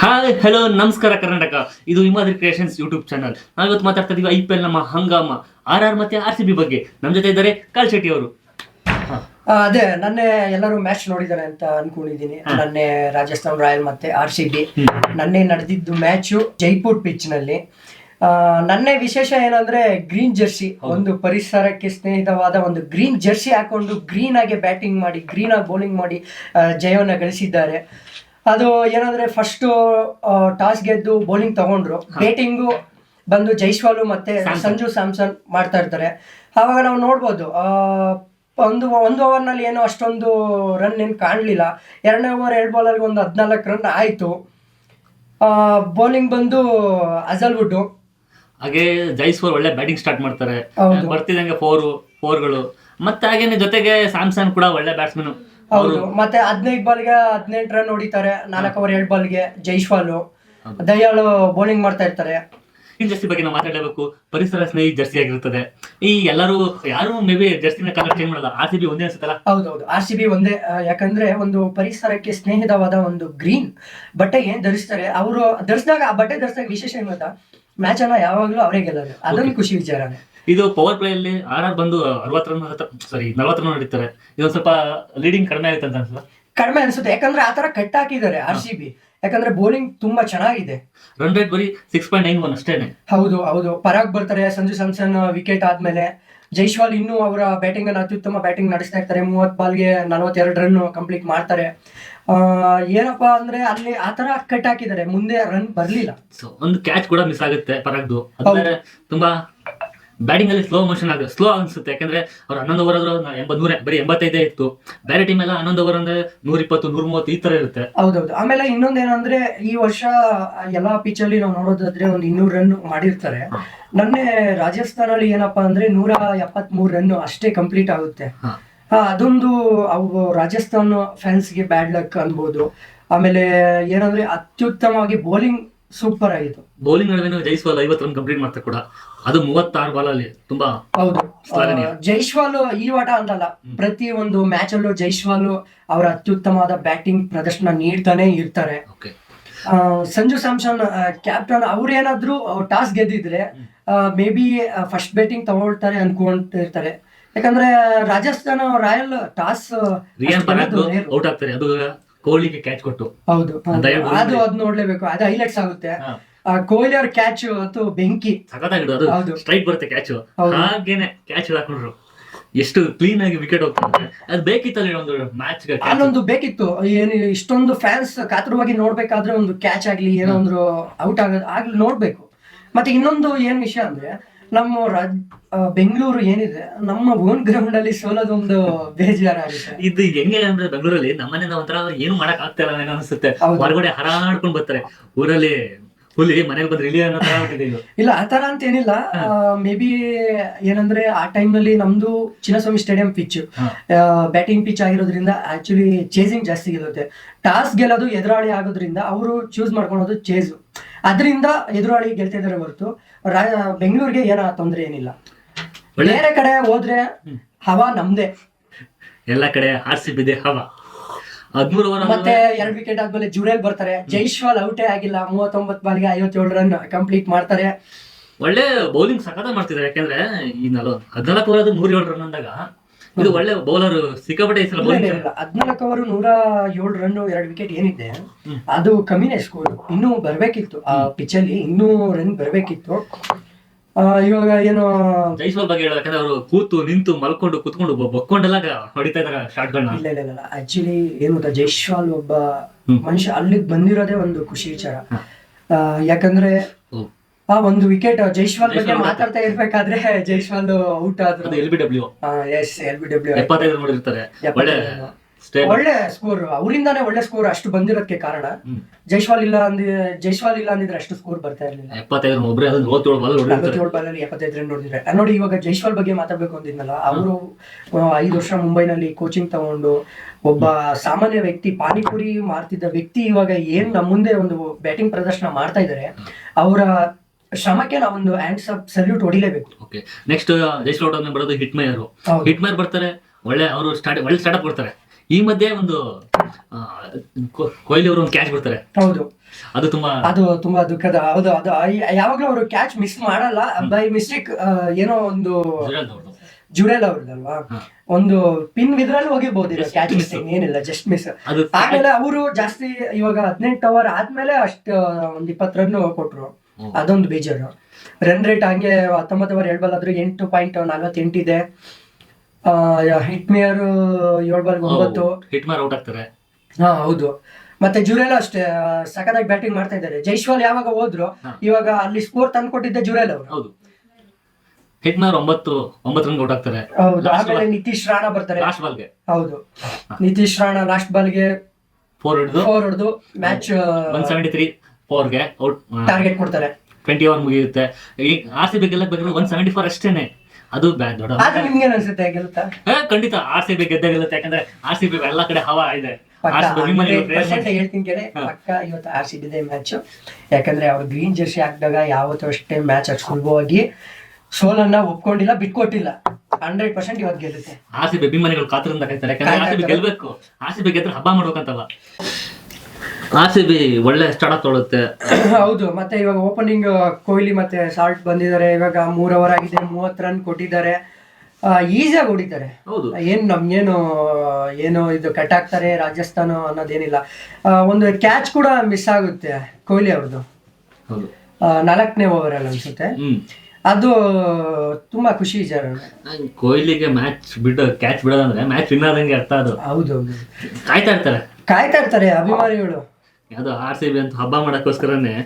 Hi hello ನಮಸ್ಕಾರ ಕರ್ನಾಟಕ. ಇದು Himadri creations YouTube channel ನಾವಿವತ್ತು ಮಾತಾಡ್ತಾ ಇದೀವಿ ಐ ಪಿ ಎಲ್ ನಮ್ಮ ಹಂಗಾಮ ಆರ್ ಆರ್ ಮತ್ತೆ ಆರ್ ಸಿ ಬಿ ಬಗ್ಗೆ. ನಮ್ಮ ಜೊತೆ ಇದ್ದಾರೆ ಕಾಲ್ ಶೆಟ್ಟಿ ಅವರು. ಅದೇ ನನ್ನೆ ಎಲ್ಲರೂ ಮ್ಯಾಚ್ ನೋಡಿದ್ದಾರೆ ಅಂತ ಅನ್ಕೊಂಡಿದೀನಿ ನನ್ನೆ ರಾಜಸ್ಥಾನ್ ರಾಯಲ್ ಮತ್ತೆ ಆರ್ ಸಿ ಬಿ. ನನ್ನೆ ನಡೆದಿದ್ದು ಮ್ಯಾಚು ಜೈಪುರ್ ಪಿಚ್ನಲ್ಲಿ. ನನ್ನೆ ವಿಶೇಷ ಏನಂದ್ರೆ ಗ್ರೀನ್ ಜರ್ಸಿ ಒಂದು ಪರಿಸರಕ್ಕೆ ಸ್ನೇಹಿತವಾದ ಒಂದು ಗ್ರೀನ್ ಜರ್ಸಿ ಹಾಕೊಂಡು ಗ್ರೀನ್ ಆಗಿ ಬ್ಯಾಟಿಂಗ್ ಮಾಡಿ ಗ್ರೀನ್ ಆಗಿ ಬೌಲಿಂಗ್ ಮಾಡಿ ಜಯವನ್ನ ಗಳಿಸಿದ್ದಾರೆ. ಅದು ಏನಂದ್ರೆ ಫಸ್ಟ್ ಟಾಸ್ ಗೆದ್ದು ಬೌಲಿಂಗ್ ತಗೊಂಡ್ರು. ಬ್ಯಾಟಿಂಗು ಬಂದು ಜೈಶ್ವಾಲು ಮತ್ತೆ ಸಂಜು ಸ್ಯಾಮ್ಸನ್ ಮಾಡ್ತಾ ಇರ್ತಾರೆ. ಆವಾಗ ನಾವು ನೋಡ್ಬೋದು ಒಂದು ಒಂದು ಓವರ್ನಲ್ಲಿ ಏನೋ ಅಷ್ಟೊಂದು ರನ್ ಏನು ಕಾಣಲಿಲ್ಲ. ಎರಡನೇ ಓವರ್ ಎರಡು ಬಾಲಲ್ಲಿ ಒಂದು ಹದಿನಾಲ್ಕು ರನ್ ಆಯಿತು. ಬೌಲಿಂಗ್ ಬಂದು ಅಜಲ್ವುಡ್ಡು ಹಾಗೆ ಜೈಸ್ವಾಲ್ ಒಳ್ಳೆ ಬ್ಯಾಟಿಂಗ್ ಸ್ಟಾರ್ಟ್ ಮಾಡ್ತಾರೆ. ಬರ್ತಿದಂಗೆ ಫೋರ್ ಫೋರ್ಗಳು ಮತ್ತೆ ಹಾಗೇನೆ ಜೊತೆಗೆ ಸ್ಯಾಮ್ಸನ್ ಕೂಡ ಒಳ್ಳೆ ಬ್ಯಾಟ್ಸ್ಮನ್ ಹೌದು. ಮತ್ತೆ ಹದಿನೈದು ಬಾಲ್ಗೆ ಹದಿನೆಂಟು ರನ್ ಹೊಡಿತಾರೆ. ನಾಲ್ಕು ಓವರ್ ಎರಡು ಬಾಲ್ಗೆ ಜೈಶ್ವಾಲು ದಯಾಳು ಬೌಲಿಂಗ್ ಮಾಡ್ತಾ ಇರ್ತಾರೆ. ಈ ಜರ್ಸಿ ಬಗ್ಗೆ ನಾವು ಮಾತಾಡಲೇಬೇಕು. ಪರಿಸರ ಸ್ನೇಹಿ ಜರ್ಸಿ ಆಗಿರುತ್ತದೆ. ಈ ಎಲ್ಲರೂ ಯಾರು ಮೇಬಿ ಜರ್ಸಿನ ಕಲರ್ ಚೇಂಜ್ ಮಾಡಲ್ಲ. ಆರ್ ಸಿ ಬಿ ಒಂದೇ ಅನ್ಸುತ್ತಲ್ಲ? ಹೌದೌದು. ಆರ್ ಸಿ ಬಿ ಒಂದೇ ಯಾಕಂದ್ರೆ ಒಂದು ಪರಿಸರಕ್ಕೆ ಸ್ನೇಹಿತವಾದ ಒಂದು ಗ್ರೀನ್ ಬಟ್ಟೆ ಏನ್ ಧರಿಸ್ತಾರೆ. ಅವರು ಧರಿಸಿದಾಗ ಆ ಬಟ್ಟೆ ಧರಿಸಿದಾಗ ವಿಶೇಷ ಏನು ಗೊತ್ತಾ ಮ್ಯಾಚ್ ಅನ್ನ ಯಾವಾಗ್ಲೂ ಅವರೇ ಗೆಲ್ಲೋದು. ಅದೊಂದು ಖುಷಿ ವಿಚಾರನೇ. ಇದು ಪವರ್ ಪ್ಲೇ ಅಲ್ಲಿ ಆರ್ ಆರ್ ಬಂದು ಅರವತ್ತು ರನ್ ಸಾರಿ ನಲವತ್ತು ರನ್ ಹೊಡಿತಾರೆ. ಇದೊಂದು ಸ್ವಲ್ಪ ಲೀಡಿಂಗ್ ಕಡಿಮೆ ಆಗುತ್ತೆ ಅಂತ ಅನ್ಸುತ್ತೆ? ಕಡಿಮೆ ಅನ್ಸುತ್ತೆ. ಯಾಕಂದ್ರೆ ಆತರ ಕಟ್ ಹಾಕಿದ್ದಾರೆ ಆರ್ ಸಿ ಬಿ ಯಾಕಂದ್ರೆ ಬೌಲಿಂಗ್ ತುಂಬಾ ಚೆನ್ನಾಗಿದೆ. ರನ್ ರೇಟ್ ಬರೀ ಸಿಕ್ಸ್ ಪಾಯಿಂಟ್ ನೈನ್ ಒನ್ ಅಷ್ಟೇನೆ. ಹೌದು ಹೌದು. ಪರಾಗ್ ಬರ್ತಾರೆ ಸಂಜು ಸ್ಯಾಮ್ಸನ್ ವಿಕೆಟ್ ಆದ್ಮೇಲೆ. ಜೈಶ್ವಾಲ್ ಇನ್ನೂ ಅವರ ಬ್ಯಾಟಿಂಗ್ ಅನ್ನು ಅತ್ಯುತ್ತಮ ಬ್ಯಾಟಿಂಗ್ ನಡೆಸ್ತಾ ಇರ್ತಾರೆ. ಮೂವತ್ ಬಾಲ್ಗೆ ನಲವತ್ತೆರಡು ರನ್ ಕಂಪ್ಲೀಟ್ ಮಾಡ್ತಾರೆ. ಆ, ಏನಪ್ಪಾ ಅಂದ್ರೆ ಅಲ್ಲಿ ಆತರ ಕಟ್ ಹಾಕಿದ್ದಾರೆ. ಮುಂದೆ ರನ್ ಬರ್ಲಿಲ್ಲ. ಸೊ ಒಂದು ಕ್ಯಾಚ್ ಕೂಡ ಮಿಸ್ ಆಗುತ್ತೆ ಪರಾಗ್ದು. ತುಂಬಾ ಬ್ಯಾಟಿಂಗ್ ಅಲ್ಲಿ ಸ್ಲೋ ಮೋಷನ್ ಆಗುತ್ತೆ ಸ್ಲೋ ಅನ್ಸುತ್ತೆ. ಯಾಕಂದ್ರೆ ಅವ್ರು ಹನ್ನೊಂದು ಓವರ್ ಆದ್ರೂ ಎಂಬತ್ ನೂರ ಬರೀ ಎಂಬತ್ತೈದೇ ಇತ್ತು. ಬೇರೆ ಟೀಮ್ ಎಲ್ಲ ಹನ್ನೊಂದು ಓವರ್ ಅಂದ್ರೆ ನೂರ ಇಪ್ಪತ್ತು ನೂರ ಮೂವತ್ತು ಈ ತರ ಇರುತ್ತೆ. ಹೌದೌದು. ಆಮೇಲೆ ಇನ್ನೊಂದೇನಂದ್ರೆ ಈ ವರ್ಷ ಎಲ್ಲಾ ಪಿಚ್ ಅಲ್ಲಿ ನಾವು ನೋಡೋದಾದ್ರೆ ಒಂದು ಇನ್ನೂರು ರನ್ ಮಾಡಿರ್ತಾರೆ. ನನ್ನೆ ರಾಜಸ್ಥಾನಲ್ಲಿ ಏನಪ್ಪಾ ಅಂದ್ರೆ ನೂರ ಎಪ್ಪತ್ ಮೂರು ರನ್ ಅಷ್ಟೇ ಕಂಪ್ಲೀಟ್ ಆಗುತ್ತೆ. ಅದೊಂದು ಅವು ರಾಜಸ್ಥಾನ್ ಫ್ಯಾನ್ಸ್ಗೆ ಬ್ಯಾಡ್ ಲಕ್ ಅನ್ಬೋದು. ಆಮೇಲೆ ಏನಂದ್ರೆ ಅತ್ಯುತ್ತಮವಾಗಿ ಬೌಲಿಂಗ್ ಸೂಪರ್ ಆಗಿತ್ತು. ಬೌಲಿಂಗ್ ನಡುವೆ ಜೈಸ್ವಾಲ್ ಐವತ್ತು ರನ್ ಕಂಪ್ಲೀಟ್ ಮಾಡ್ತಾರೆ ಕೂಡ. ಅದು ಮೂವತ್ತಾರು ಬಾಲ್ ಅಲ್ಲಿ ತುಂಬಾ ಹೌದು. ಜೈಸ್ವಾಲ್ ಈ ಆಟ ಅಂತಲ್ಲ ಪ್ರತಿ ಒಂದು ಮ್ಯಾಚ್ ಅಲ್ಲೂ ಜೈಸ್ವಾಲ್ ಅವರ ಅತ್ಯುತ್ತಮವಾದ ಬ್ಯಾಟಿಂಗ್ ಪ್ರದರ್ಶನ ನೀಡ್ತಾನೆ ಇರ್ತಾರೆ. ಸಂಜು ಸ್ಯಾಮ್ಸನ್ ಕ್ಯಾಪ್ಟನ್ ಅವ್ರೇನಾದ್ರೂ ಟಾಸ್ ಗೆದ್ದಿದ್ರೆ ಮೇ ಬಿ ಫಸ್ಟ್ ಬ್ಯಾಟಿಂಗ್ ತಗೊಳ್ತಾರೆ ಅನ್ಕೊಂಡಿರ್ತಾರೆ. ಯಾಕಂದ್ರೆ ರಾಜಸ್ಥಾನ ರಾಯಲ್ ಟಾಸ್ ಔಟ್ ಆಗ್ತಾರೆ. ಅದು ಕೊಹ್ಲಿಗೆ ಕ್ಯಾಚ್ ಕೊಟ್ಟು. ಹೌದು ಅದು ಅದು ನೋಡ್ಲೇಬೇಕು. ಅದು ಹೈಲೈಟ್ಸ್ ಆಗುತ್ತೆ. ಆ, ಕೊಹ್ಲಿ ಅವ್ರ ಕ್ಯಾಚ್ ಅಥವಾ ಬೆಂಕಿ. ಸಖತ್ತಾಗಿಡು ಅದು. ಸ್ಟ್ರೈಟ್ ಬರುತ್ತೆ ಕ್ಯಾಚ್. ಹಾಗೇನೆ ಕ್ಯಾಚ್ ಹಾಕೊಂಡ್ರು. ಎಷ್ಟು ಕ್ಲೀನ್ ಆಗಿ ವಿಕೆಟ್ ಹೋಗ್ತಾರೆ ಅದು ಬೇಕಿತ್ತಲ್ಲ ಒಂದು ಮ್ಯಾಚ್ ಅಲ್ಲೊಂದು ಬೇಕಿತ್ತು. ಏನು ಇಷ್ಟೊಂದು ಫ್ಯಾನ್ಸ್ ಕಾತರವಾಗಿ ನೋಡ್ಬೇಕಾದ್ರೆ ಒಂದು ಕ್ಯಾಚ್ ಆಗ್ಲಿ ಏನೋ ಒಂದು ಔಟ್ ಆಗ ಆಗ್ಲಿ ನೋಡ್ಬೇಕು. ಮತ್ತೆ ಇನ್ನೊಂದು ಏನ್ ವಿಷಯ ಅಂದ್ರೆ ನಮ್ಮ ರಾಜ್ ಬೆಂಗಳೂರು ಏನಿದೆ ನಮ್ಮ ಓನ್ ಗ್ರೌಂಡ್ ಅಲ್ಲಿ ಸೋಲೋದೊಂದು ಬೇಜಾರಾಗುತ್ತೆ. ಇದು ಹೆಂಗೆ ಅಂದ್ರೆ ಬೆಂಗಳೂರಲ್ಲಿ ನಮ್ಮನೆಯಿಂದ ಒಂಥರ ಏನು ಮಾಡಕ್ ಆಗ್ತಾ ಇಲ್ಲ ಅನ್ಸುತ್ತೆ. ಹೊರಗಡೆ ಹರಾಡ್ಕೊಂಡ್ ಬರ್ತಾರೆ. ಊರಲ್ಲಿ ಹುಲಿ ಮನೇಲಿ ಬಂದ್ರೆ ಇಳಿ ಅನ್ನೋ ತರ ಆಗ್ಬಿಟ್ಟಿದೆ ಇಲ್ಲ ಆ ತರ ಅಂತ ಏನಿಲ್ಲ. ಮೇ ಬಿ ಏನಂದ್ರೆ ಆ ಟೈಮ್ನಲ್ಲಿ ನಮ್ದು Chinnaswamy stadium pitch. Batting pitch ಆಗಿರೋದ್ರಿಂದ ಆಕ್ಚುಲಿ ಚೇಸಿಂಗ್ ಜಾಸ್ತಿ ಇರುತ್ತೆ. ಟಾಸ್ ಗೆಲ್ಲೋದು ಎದುರಾಳಿ ಆಗೋದ್ರಿಂದ ಅವರು ಚೂಸ್ ಮಾಡ್ಕೊಳೋದು ಚೇಸ್ ಅದರಿಂದ ಎದುರಾಳಿ ಗೆಲ್ತಾ ಇದಾರೆ ಹೊರತು. ಬೆಂಗಳೂರಿಗೆ ಏನೋ ತೊಂದರೆ ಏನಿಲ್ಲ. ಬೇರೆ ಕಡೆ ಹೋದ್ರೆ ಹವಾ ನಮ್ದೇ. ಎಲ್ಲ ಕಡೆ ಆರ್ ಸಿ ಬಿದೆ ಹವಾ. ಹದ್ಮೂರು ಓವರ್ ಮತ್ತೆ ಎರಡ್ ವಿಕೆಟ್ ಆದ್ಮೇಲೆ ಜುರೇಲ್ ಬರ್ತಾರೆ. ಜೈಶ್ವಾಲ್ ಔಟೇ ಆಗಿಲ್ಲ. ಮೂವತ್ತೊಂಬತ್ತು ಬಾಲ್ಗೆ ಐವತ್ತೇಳು ರನ್ ಕಂಪ್ಲೀಟ್ ಮಾಡ್ತಾರೆ. ಒಳ್ಳೆ ಬೌಲಿಂಗ್ ಸಖತ್ ಮಾಡ್ತಿದ್ದಾರೆ ಯಾಕಂದ್ರೆ ಈ ನಲ್ವತ್ ಹದಿನಾಲ್ಕು ಓವರ್ ಅದು ನೂರ ಏಳು ರನ್ ಅಂದಾಗ ಇದು ಒಳ್ಳೆ ಬೌಲರ್ ಸಿಕ್ಕಾಪಟ್ಟೆ ಸಲ. ಹದ್ನಾಲ್ಕು ಅವರು ನೂರ ಏಳು ರನ್ ಎರಡ್ ವಿಕೆಟ್ ಏನಿದೆ ಅದು ಕಮ್ಮಿನೇ ಸ್ಕೋರ್ ಇನ್ನೂ ಬರ್ಬೇಕಿತ್ತು. ಆ ಪಿಚ್ ಅಲ್ಲಿ ಇನ್ನೂ ರನ್ ಬರ್ಬೇಕಿತ್ತು. ಇವಾಗ ಏನು ಜೈಸ್ವಾಲ್ ಬಗ್ಗೆ ಹೇಳೋದು ಯಾಕಂದ್ರೆ ಅವರು ಕೂತು ನಿಂತು ಮಲ್ಕೊಂಡು ಕುತ್ಕೊಂಡು ಬಕ್ಕೊಂಡೆಲ್ಲ ಹೊಡಿತಾ ಇದಾರೆ ಗನ್ ಇಲ್ಲ ಇಲ್ಲ ಇಲ್ಲ ಆಕ್ಚುಲಿ ಏನು ಗೊತ್ತಾ ಜೈಸ್ವಾಲ್ ಒಬ್ಬ ಮನುಷ್ಯ ಅಲ್ಲಿಗೆ ಬಂದಿರೋದೇ ಒಂದು ಖುಷಿ ವಿಚಾರ. ಆ, ಯಾಕಂದ್ರೆ ಆ ಒಂದು ವಿಕೆಟ್ ಜೈಶ್ವಾಲ್ ಬಗ್ಗೆ ಮಾತಾಡ್ತಾ ಇರ್ಬೇಕಾದ್ರೆ ಜೈಶ್ವಾಲ್ ಔಟ್ ಆದ್ರೆ. L B W yes L B W ಎಪ್ಪತ್ತೈದು ನೋಡಿರ್ತಾರೆ. ಒಳ್ಳೆ ಸ್ಕೋರ್ ಅವರಿಂದಾನೇ ಒಳ್ಳೆ ಸ್ಕೋರ್ ಅಷ್ಟು ಬಂದಿರೋದಕ್ಕೆ ಕಾರಣ. ಜೈಶ್ವಾಲ್ ಇಲ್ಲ ಅಂದ್ರೆ ಜೈಶ್ವಾಲ್ ಇಲ್ಲ ಅಂದಿದ್ರೆ ಅಷ್ಟು ಸ್ಕೋರ್ ಬರ್ತಾ ಇರಲಿಲ್ಲ. ಎಪ್ಪತ್ತೈದು ಒಬ್ಬರೇ ನಲವತ್ತೇಳು ಬಾಲಲ್ಲಿ ಎಪ್ಪತ್ತೈದು ರನ್ ನೋಡಿದ್ರೆ. ನೋಡಿ ಇವಾಗ ಜೈಶ್ವಾಲ್ ಬಗ್ಗೆ ಮಾತಾಡ್ಬೇಕು ಅಂತಿದ್ನಲ್ಲ ಅವರು ಐದು ವರ್ಷ ಮುಂಬೈನಲ್ಲಿ ಕೋಚಿಂಗ್ ತಗೊಂಡು ಒಬ್ಬ ಸಾಮಾನ್ಯ ವ್ಯಕ್ತಿ ಪಾನಿಪುರಿ ಮಾರ್ತಿದ್ದ ವ್ಯಕ್ತಿ ಇವಾಗ ಏನ್ ನಮ್ಮ ಮುಂದೆ ಒಂದು ಬ್ಯಾಟಿಂಗ್ ಪ್ರದರ್ಶನ ಮಾಡ್ತಾ ಇದಾರೆ ಅವರ ಶ್ರಮಕ್ಕೆ ನಾವೊಂದು ಹ್ಯಾಂಡ್ಸ್ ಅಪ್ ಸಲ್ಯೂಟ್ ಹೊಡಿಲೇಬೇಕು. ಓಕೆ ನೆಕ್ಸ್ಟ್ ಜೈಸ್ವಾಲ್ ಅವ್ರನ್ನ ಬರೋದು ಹಿಟ್ ಹಿಟ್ಮೈರ್ ಹೌದು. ಹಿಟ್ ಮೇಯರ್ ಬರ್ತಾರೆ ಒಳ್ಳೆ ಅವರು ಸ್ಟಾರ್ಟ್ ಒಳ್ಳೆ ಸ್ಟಾರ್ಟ್ಅಪ್ ಕೊಡ್ತಾರೆ. ಈ ಮಧ್ಯೆ ಒಂದು ಕೊಹ್ಲಿ ಅವರು ಒಂದು ಕ್ಯಾಚ್ ಬಿಡ್ತಾರೆ ಹೌದು. ಅದು ತುಂಬಾ ಅದು ತುಂಬಾ ದುಃಖದ ಹೌದು ಅದು ಯಾವಾಗಲೂ ಅವರು ಕ್ಯಾಚ್ ಮಿಸ್ ಮಾಡಲ್ಲ. ಬೈ ಮಿಸ್ಟೇಕ್ ಏನೋ ಒಂದು ಜುಡೆಲ್ ಅವ್ರದಲ್ವಾ. ಒಂದು ಪಿನ್ ಇದ್ರಲ್ಲಿ ಹೋಗಿರ್ಬೋದು ಕ್ಯಾಚ್ ಮಿಸ್ಸಿಂಗ್ ಮಿಸ್ಟೇಕ್ ಏನಿಲ್ಲ ಜಸ್ಟ್ ಮಿಸ್ ಅದು ಆಮೇಲೆ ಅವರು ಜಾಸ್ತಿ ಇವಾಗ ಹದಿನೆಂಟು ಅವರ್ ಆದ್ಮೇಲೆ ಅಷ್ಟು ಒಂದ್ ಇಪ್ಪತ್ತು ರನ್ ಕೊಟ್ರು. ಅದೊಂದು ಬೇಜಾರು ರನ್ ರೇಟ್ ಹಂಗೆ ಹತ್ತೊಂಬತ್ತು ಅವರ್ ಆದ್ರೂ ಎಂಟು ಪಾಯಿಂಟ್ ನಲವತ್ತೆಂಟಿದೆ ಹಿಟ್ ಮೇಯರ್ ಏಳು ಬಾಲ್ ಒಂಬತ್ತು. ಹಿಟ್ ಮಾರ್ ಔಟ್ ಆಗ್ತಾರೆ. ಹಾ ಹೌದು. ಮತ್ತೆ ಜುರೇಲ್ ಅಷ್ಟೇ ಸಖತ್ತಾಗಿ ಬ್ಯಾಟಿಂಗ್ ಮಾಡ್ತಾ ಇದ್ದಾರೆ. ಜೈಶ್ವಾಲ್ ಯಾವಾಗ ಹೋದ್ರು. ಇವಾಗ ಅಲ್ಲಿ ಸ್ಕೋರ್ ತಂದು ಕೊಟ್ಟಿದ್ದೆ ಜುರೇಲ್ ಅವರು. ಹೌದು. ಹಿಟ್ ಮಾರ್ ಒಂಬತ್ತು ಒಂಬತ್ತು ರನ್ ಔಟ್ ಆಗ್ತಾರೆ. ಹೌದು. ಆಮೇಲೆ ನಿತೀಶ್ ರಾಣಾ ಬರ್ತಾರೆ. ಲಾಸ್ಟ್ ಬಾಲ್ಗೆ ಹೌದು. ನಿತೀಶ್ ರಾಣಾ ಲಾಸ್ಟ್ ಬಾಲ್ಗೆ ಫೋರ್ ಹಿಡಿದು. ಫೋರ್ ಹೊಡೆದು ಮ್ಯಾಚ್ ಒನ್ ಸೆವೆಂಟಿ ತ್ರೀ ಫೋರ್ಗೆ ಔಟ್ ಟಾರ್ಗೆಟ್ ಕೊಡ್ತಾರೆ. ಟ್ವೆಂಟಿ ಓವರ್ ಮುಗಿಯುತ್ತೆ. ಈ ಆರ್ ಸಿ ಬಿ ಗೆಲ್ಲಬೇಕಾದ್ರೆ ಒನ್ ಸೆವೆಂಟಿ ಫೋರ್ ಅಷ್ಟೇನೆ. ಅದು ಬ್ಯಾನ್ ದೊಡ್ಡ ಆದ್ರೆ ನಿಮ್ಗೆ ಅನ್ಸುತ್ತೆ ಗೆಲ್ತಾ? ಹಾ, ಖಂಡಿತ ಆರ್ ಸಿ ಬಿ ಗೆದ್ದೇ ಗೆಲ್ಲುತ್ತೆ ಯಾಕಂದ್ರೆ ಆರ್ ಸಿ ಬಿ ಎಲ್ಲಾ ಕಡೆ ಹವಾ ಇದೆ. ಹೇಳ್ತೀನಿ ಕೇಳಿ ಹಾ. ಪಕ್ಕ ಇವತ್ತು ಆರ್ ಸಿ ಬಿದೆ ಮ್ಯಾಚ್ ಯಾಕಂದ್ರೆ ಅವ್ರು ಗ್ರೀನ್ ಜರ್ಸಿ ಹಾಕಿದಾಗ ಯಾವತ್ತೂ ಅಷ್ಟೇ ಮ್ಯಾಚ್ ಸುಲಭವಾಗಿ ಸೋಲನ್ನ ಒಪ್ಕೊಂಡಿಲ್ಲ ಬಿಟ್ಕೊಟ್ಟಿಲ್ಲ. ಹಂಡ್ರೆಡ್ ಪರ್ಸೆಂಟ್ ಇವತ್ತು ಗೆಲ್ಲುತ್ತೆ. ಆರ್ ಸಿ ಬಿ ಅಭಿಮಾನಿಗಳು ಕಾಯ್ತಾರೆ ಯಾಕಂದ್ರೆ ಆರ್ ಸಿ ಬಿ ಗೆಲ್ಬೇಕು. ಆರ್ ಸಿ ಬಿ ಗೆದ್ರೆ ಹಬ್ಬ ಮಾಡ್ಬೇಕಂತಲ್ಲ. ಆರ್ ಸಿ ಬಿ ಒಳ್ಳೆ ಸ್ಟಾರ್ಟ್ ತೊಳುತ್ತೆ. ಹೌದು ಮತ್ತೆ ಇವಾಗ ಓಪನಿಂಗ್ ಕೊಹ್ಲಿ ಮತ್ತೆ ಶಾರ್ಟ್ ಬಂದಿದ್ದಾರೆ ಇವಾಗ ಮೂರ್ ಓವರ್ ಆಗಿದೆ ಮೂವತ್ತು ರನ್ ಕೊಟ್ಟಿದ್ದಾರೆ. ಈಸಿಯಾಗಿ ಹೊಡಿತಾರೆ. ಹೌದು. ಏನ್ ನಮ್ಗೇನು ಏನು ಇದು ಕಟ್ ಆಗ್ತಾರೆ ರಾಜಸ್ಥಾನ ಅನ್ನೋದೇನಿಲ್ಲ. ಒಂದು ಕ್ಯಾಚ್ ಕೂಡ ಮಿಸ್ ಆಗುತ್ತೆ ಕೊಹ್ಲಿ ಅವ್ರದ್ದು ಹೌದು. ನಾಲ್ಕನೇ ಓವರ್ ಅಲ್ಲಿ ಅನ್ಸುತ್ತೆ. ಅದು ತುಂಬಾ ಖುಷಿ ವಿಚಾರ ಕೊಹ್ಲಿಗೆ ಮ್ಯಾಚ್ ಬಿಡ ಕ್ಯಾಚ್ ಬಿಡೋದಂದ್ರೆ ಮ್ಯಾಚ್ ವಿನ್ ಆದಂಗೆ ಅರ್ಥ ಅದು. ಹೌದು ಹೌದು. ಕಾಯ್ತಾ ಇರ್ತಾರೆ. ಕಾಯ್ತಾ ಇರ್ತಾರೆ ಅಭಿಮಾನಿಗಳು. ಯಾವ್ದೋ ಆರ್ ಸಿ ಬಿ ಅಂತ ಹಬ್ಬ ಮಾಡಕ್ಕೋಸ್ಕರನೇ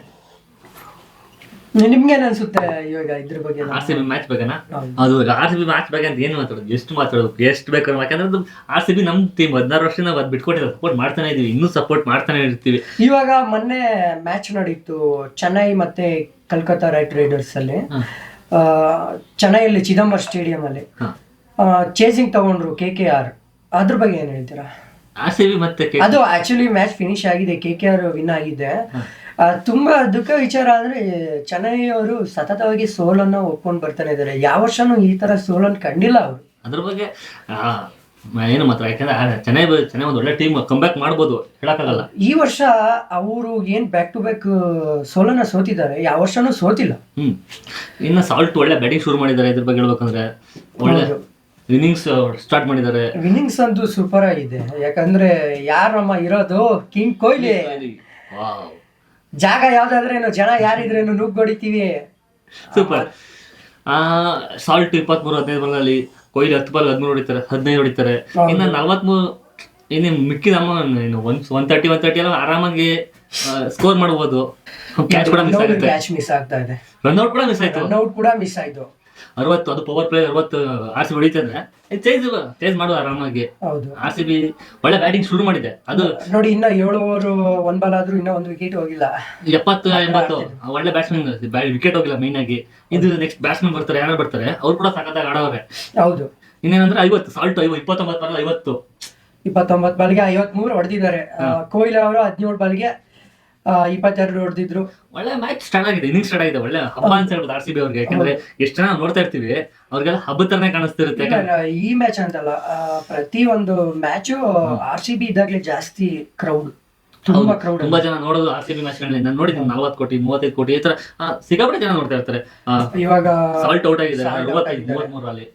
ನಿಮ್ಗೇನ್ ಅನ್ಸುತ್ತೆ ಇವಾಗ ಇದ್ರ ಬಗ್ಗೆ? ಆರ್ ಸಿ ಬಿ ಮ್ಯಾಚ್ ಬೇಕನಾ ಅದು ಆರ್ ಸಿ ಬಿ ಮ್ಯಾಚ್ ಬಗ್ಗೆ ಅಂತ ಏನು ಮಾತಾಡೋದು? ಎಷ್ಟು ಮಾತಾಡೋದು? ಎಷ್ಟು ಬೇಕಾದ್ರೆ ಯಾಕಂದ್ರೆ ಅದು ಆರ್ ಸಿ ಬಿ ನಮ್ ಟೀಮ್ ಹದಿನಾರು ವರ್ಷ ನಾವು ಅದು ಬಿಟ್ಕೊಟ್ಟಿಲ್ಲ ಸಪೋರ್ಟ್ ಮಾಡ್ತಾನೆ ಇದೀವಿ. ಇನ್ನೂ ಸಪೋರ್ಟ್ ಮಾಡ್ತಾನೆ ಇರ್ತೀವಿ. ಇವಾಗ ಮೊನ್ನೆ ಮ್ಯಾಚ್ ನಡೀತು ಚೆನ್ನೈ ಮತ್ತೆ ಕಲ್ಕತ್ತಾ ರೈಟ್ ರೈಡರ್ಸ್ ಅಲ್ಲಿ. ಆ, ಚೆನ್ನೈಯಲ್ಲಿ ಚಿದಂಬರ್ ಸ್ಟೇಡಿಯಂ ಅಲ್ಲಿ. ಚೇಸಿಂಗ್ ತಗೊಂಡ್ರು ಕೆ ಕೆ ಆರ್ ಅದ್ರ ಬಗ್ಗೆ ಏನ್ ಹೇಳ್ತೀರಾ? ಆರ್ ಸಿ ಬಿ ಮತ್ತೆ ಅದು ಆಕ್ಚುಲಿ ಮ್ಯಾಚ್ ಫಿನಿಶ್ ಆಗಿದೆ ಕೆ ಕೆ ಆರ್ ವಿನ್ ಆಗಿದೆ. ತುಂಬಾ ದುಃಖ ವಿಚಾರ ಆದ್ರೆ ಚೆನ್ನೈ ಅವರು ಸತತವಾಗಿ ಸೋಲನ್ನ ಒಪ್ಕೊಂಡು ಬರ್ತಾನೆ ಇದ್ದಾರೆ ಯಾವ ವರ್ಷನೂ ಈ ತರ ಸೋಲನ್ನು ಕಂಡಿಲ್ಲ ಅವರು. ಅದ್ರ ಬಗ್ಗೆ ಏನು ಮಾತ್ರ ಯಾಕಂದ್ರೆ ಚೆನ್ನೈ ಚೆನ್ನೈ ಒಂದು ಒಳ್ಳೆ ಟೀಮ್ ಕಮ್ ಬ್ಯಾಕ್ ಮಾಡ್ಬೋದು ಹೇಳಕ್ಕಾಗಲ್ಲ. ಈ ವರ್ಷ ಅವರು ಏನ್ ಬ್ಯಾಕ್ ಟು ಬ್ಯಾಕ್ ಸೋಲನ್ನ ಸೋತಿದ್ದಾರೆ ಯಾವ ವರ್ಷನೂ ಸೋತಿಲ್ಲ. ಹ್ಮ್. ಇನ್ನ ಸಾಲ್ಟ್ ಒಳ್ಳೆ ಬ್ಯಾಟಿಂಗ್ ಶುರು ಮಾಡಿದ್ದಾರೆ ಇದ್ರ ಬಗ್ಗೆ ಹೇಳ್ಬೇಕಂದ್ರೆ. ಒಳ್ಳೆ ಹೌದು. ಇನ್ನಿಂಗ್ಸ್ ಸ್ಟಾರ್ಟ್ ಮಾಡಿದ್ದಾರೆ. ವಿನ್ನಿಂಗ್ಸ್ ಅಂತೂ ಸೂಪರ್ ಆಗಿದೆ. ಯಾಕಂದ್ರೆ ಯಾರಮ್ಮ ಇರೋದು? ಕಿಂಗ್ ಕೊಹ್ಲಿ ಜಾಗ ಯಾವ್ದಾದ್ರೇನು ಜನ ಯಾರಿದ್ರೇನು ನುಗ್ಗೊಡಿತೀವಿ ಸೂಪರ್ ಆ ಸಾಲ್ಟ್ ಇಪ್ಪತ್ಮೂರು ಹದಿನೈದು ಬಾಲಲ್ಲಿ ಕೊಹ್ಲಿ ಹತ್ತು ಬಾಲ್ ಹದಿಮೂರು ಹೊಡಿತಾರೆ ಹದಿನೈದು ಹೊಡಿತಾರೆ. ಇನ್ನ ನಲ್ವತ್ಮೂರು ಇನ್ನು ಮಿಕ್ಕಿದ one one thirty one thirty ಎಲ್ಲ ಆರಾಮಾಗಿ ಸ್ಕೋರ್ ಮಾಡ್ಬೋದು. ಕ್ಯಾಚ್ ಕೂಡ ಮಿಸ್ ಆಗುತ್ತೆ. ಕ್ಯಾಚ್ ಮಿಸ್ ಆಗ್ತಾ ಇದೆ. ರನ್ಔಟ್ ಕೂಡ ಮಿಸ್ ಆಯ್ತು. ರನ್ ಔಟ್ ಕೂಡ ಮಿಸ್ ಆಯ್ತು. ಅರವತ್ತು ಅದು ಪವರ್ ಪ್ಲೇ ಅರವತ್ತು ಆರ್ ಸಿ ಬಿ ಹೊಡಿತಂದ್ರೆ ಚೇಂಜ್ ಚೇಂಜ್ ಮಾಡುವ ಆರಾಮಾಗಿ. ಹೌದು. ಆರ್ ಸಿ ಬಿ ಒಳ್ಳೆ ಬ್ಯಾಟಿಂಗ್ ಶುರು ಮಾಡಿದೆ. ಅದು ನೋಡಿ ಇನ್ನ ಏಳು ಓವರ್ ಒನ್ ಬಾಲ್ ಆದ್ರೂ ಇನ್ನ ಒಂದು ವಿಕೆಟ್ ಹೋಗಿಲ್ಲ. ಎಪ್ಪತ್ತು ಎಂಬತ್ತು. ಒಳ್ಳೆ ಬ್ಯಾಟ್ಸ್ಮನ್ ವಿಕೆಟ್ ಹೋಗಿಲ್ಲ ಮೈನ್ ಆಗಿ. ಇದು ನೆಕ್ಸ್ಟ್ ಬ್ಯಾಟ್ಸ್ಮನ್ ಬರ್ತಾರೆ ಯಾರು ಬರ್ತಾರೆ ಅವ್ರು ಕೂಡ ಸಖತ್ತಾಗಿ ಆಡೋರೆ ಹೌದು. ಇನ್ನೇನಂದ್ರೆ ಐವತ್ತು ಸಾಲ್ಟ್ ಐವತ್ತು ಇಪ್ಪತ್ತೊಂಬತ್ತು ಬಾಲ್ ಐವತ್ತು. ಇಪ್ಪತ್ತೊಂಬತ್ತು ಬಾಲ್ಗೆ ಐವತ್ ಮೂರು ಹೊಡೆದಿದ್ದಾರೆ. ಕೊಹ್ಲಿ ಅವರು ಹದಿನೇಳು ಬಾಲ್ಗೆ ಇಪ್ಪತ್ತೆರಡು ಹೊಡೆದಿದ್ರು. ಒಳ್ಳೆ ಮ್ಯಾಚ್ ಸ್ಟಾರ್ಟ್ ಆಗಿದೆ ಇನ್ನಿಂಗ್ ಸ್ಟಾರ್ಟ್ ಆಗಿದೆ ಒಳ್ಳೆ ಹಬ್ಬ ಅಂತ ಹೇಳ್ಬೋದು ಆರ್ ಸಿ ಬಿ ಅವ್ರಿಗೆ. ಯಾಕಂದ್ರೆ ಎಷ್ಟು ಜನ ನೋಡ್ತಾ ಇರ್ತೀವಿ ಅವ್ರಿಗೆಲ್ಲ ಹಬ್ಬ ತರನೇ ಕಾಣಿಸ್ತಿರುತ್ತೆ. ಈ ಮ್ಯಾಚ್ ಅಂತಲ್ಲ ಪ್ರತಿ ಒಂದು ಮ್ಯಾಚು ಆರ್ ಸಿ ಬಿ ಇದ್ದಾಗಲೇ ಜಾಸ್ತಿ ಕ್ರೌಡ್ ತುಂಬಾ ಕ್ರೌಡ್ ತುಂಬಾ ಜನ ನೋಡೋದು ಆರ್ ಸಿ ಬಿ ಮ್ಯಾಚ್ ನಾನು ನೋಡಿದ್ದೀನಿ ನಲ್ವತ್ತು ಕೋಟಿ ಮೂವತ್ತೈದು ಕೋಟಿ ಈ ತರ ಆ, ಸಿಕ್ಕಾಪಟ್ಟೆ ಜನ ನೋಡ್ತಾ ಇರ್ತಾರೆ. ಇವಾಗ ಸಾಲ್ಟ್ ಔಟ್ ಆಗಿದೆ ಮೂವತ್ತೈದು ಮೂವತ್ಮೂರಲ್ಲಿ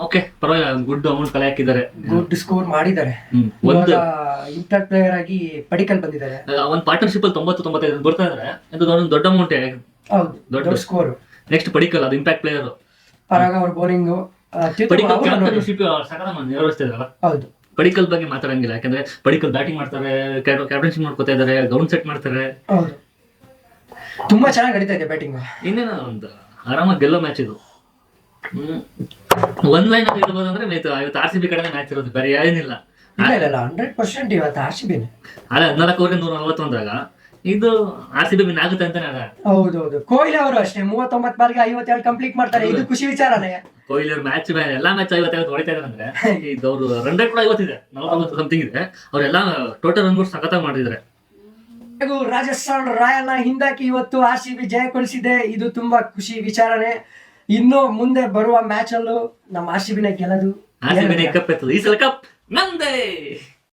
ಓಕೆ ಪರವಾಗಿಲ್ಲ ಗುಡ್ ಅಮೌಂಟ್ ಕಲೆ ಹಾಕಿದ್ದಾರೆ. ಗುಡ್ ಸ್ಕೋರ್ ಮಾಡಿದ್ದಾರೆ. ಒಂದು ಇಂಪ್ಯಾಕ್ಟ್ ಪ್ಲೇಯರ್ ಆಗಿ ಪಡಿಕಲ್ ಬಂದಿದ್ದಾರೆ. ಒಂದು ಪಾರ್ಟ್ನರ್ಶಿಪ್ ಅಲ್ಲಿ ತೊಂಬತ್ತು ತೊಂಬತ್ತೈದು ಬರ್ತಾ ಇದ್ರೆ. ಇದು ಒಂದು ದೊಡ್ಡ ಅಮೌಂಟ್ ಹೌದು ದೊಡ್ಡ- ಸ್ಕೋರ್ ನೆಕ್ಸ್ಟ್ ಪಡಿಕಲ್ ಅದು ಇಂಪ್ಯಾಕ್ಟ್ ಪ್ಲೇಯರ್ ಪರಾಗ ಅವ್ರ ಬೌಲಿಂಗ್ ಪಡಿಕಲ್ ಕ್ಯಾಪ್ಟನ್ಶಿಪ್ ಸಕಲ ಹೌದು. ಪಡಿಕಲ್ ಬಗ್ಗೆ ಮಾತಾಡಂಗಿಲ್ಲ ಯಾಕಂದ್ರೆ ಪಡಿಕಲ್ ಬ್ಯಾಟಿಂಗ್ ಮಾಡ್ತಾರೆ ಕ್ಯಾಪ್ಟನ್ಶಿಪ್ ಮಾಡ್ಕೋತಾ ಇದಾರೆ ಗ್ರೌಂಡ್ ಸೆಟ್ ಮಾಡ್ತಾರೆ. ತುಂಬಾ ಚೆನ್ನಾಗಿ ನಡೀತಾ ಇದೆ ಬ್ಯಾಟಿಂಗ್ ಇನ್ನೇನೋ ಒಂದು ಆರಾಮಾಗಿ ಗೆಲ್ಲೋ ಮ್ಯಾಚ್ ಇದು. ಒಂದ್ ಲೈನ್ ಅಲ್ಲಿ ಇಡ್ಬೋದು ಅಂದ್ರೆ ಇವತ್ತು ಇವತ್ತು ಆರ್ ಸಿ ಬಿ ಕಡೆ ಮ್ಯಾಚ್ ಇರೋದು ಬೇರೆ ಏನಿಲ್ಲ. ಇಲ್ಲ ಇಲ್ಲ ಹಂಡ್ರೆಡ್ ಪರ್ಸೆಂಟ್ ಇವತ್ತು ಆರ್ ಸಿ ಬಿನೇ ಅಲ್ಲ ಹದಿನಾಲ್ಕು ಓವರ್ ನೂರ ನಲವತ್ತೊಂದಾಗ ಇದು ಆರ್ ಸಿ ಬಿ ವಿನ್ ಆಗುತ್ತೆ ಅಂತಾನೆ ಅದ ಹೌದು ಹೌದು ಕೊಹ್ಲಿ ಅವರು ಅಷ್ಟೇ ಮೂವತ್ತೊಂಬತ್ತು ಬಾರ್ಗೆ ಐವತ್ತೇಳು ಕಂಪ್ಲೀಟ್ ಮಾಡ್ತಾರೆ. ಇದು ಖುಷಿ ವಿಚಾರನೇ. ಕೊಹ್ಲಿ ಅವ್ರ ಮ್ಯಾಚ್ ಎಲ್ಲಾ ಮ್ಯಾಚ್ ಐವತ್ತೈವತ್ತು ಹೊಡಿತಾ ಇದಾರೆ ಅಂದ್ರೆ ಇದು ಅವರು ರನ್ ರೇಟ್ ಕೂಡ ಐವತ್ತಿದೆ ನಲವತ್ತೊಂಬತ್ತು ಸಮಥಿಂಗ್ ಇದೆ. ಅವರೆಲ್ಲ ಟೋಟಲ್ ರನ್ ಕೂಡ ಸಖತ್ತಾಗಿ ಮಾಡಿದ್ರೆ ಹಾಗೂ ರಾಜಸ್ಥಾನ್ ರಾಯಲ್ನ ಹಿಂದಾಕಿ ಇವತ್ತು ಆರ್ ಸಿ ಬಿ ಜಯ ಕೊಡಿಸಿದೆ ಇದು ತುಂಬಾ ಖುಷಿ ವಿಚಾರನೆ. ಇನ್ನು ಮುಂದೆ ಬರುವ ಮ್ಯಾಚ್ ಅಲ್ಲೂ ನಮ್ಮ ಆರ್ ಸಿ ಬಿನ ಗೆಲ್ಲದು ಆರ್ ಸಿ ಬಿ ಕಪ್ ಎತ್ತದು. ಈ ಸಲ ಕಪ್ ನಮ್ದೇ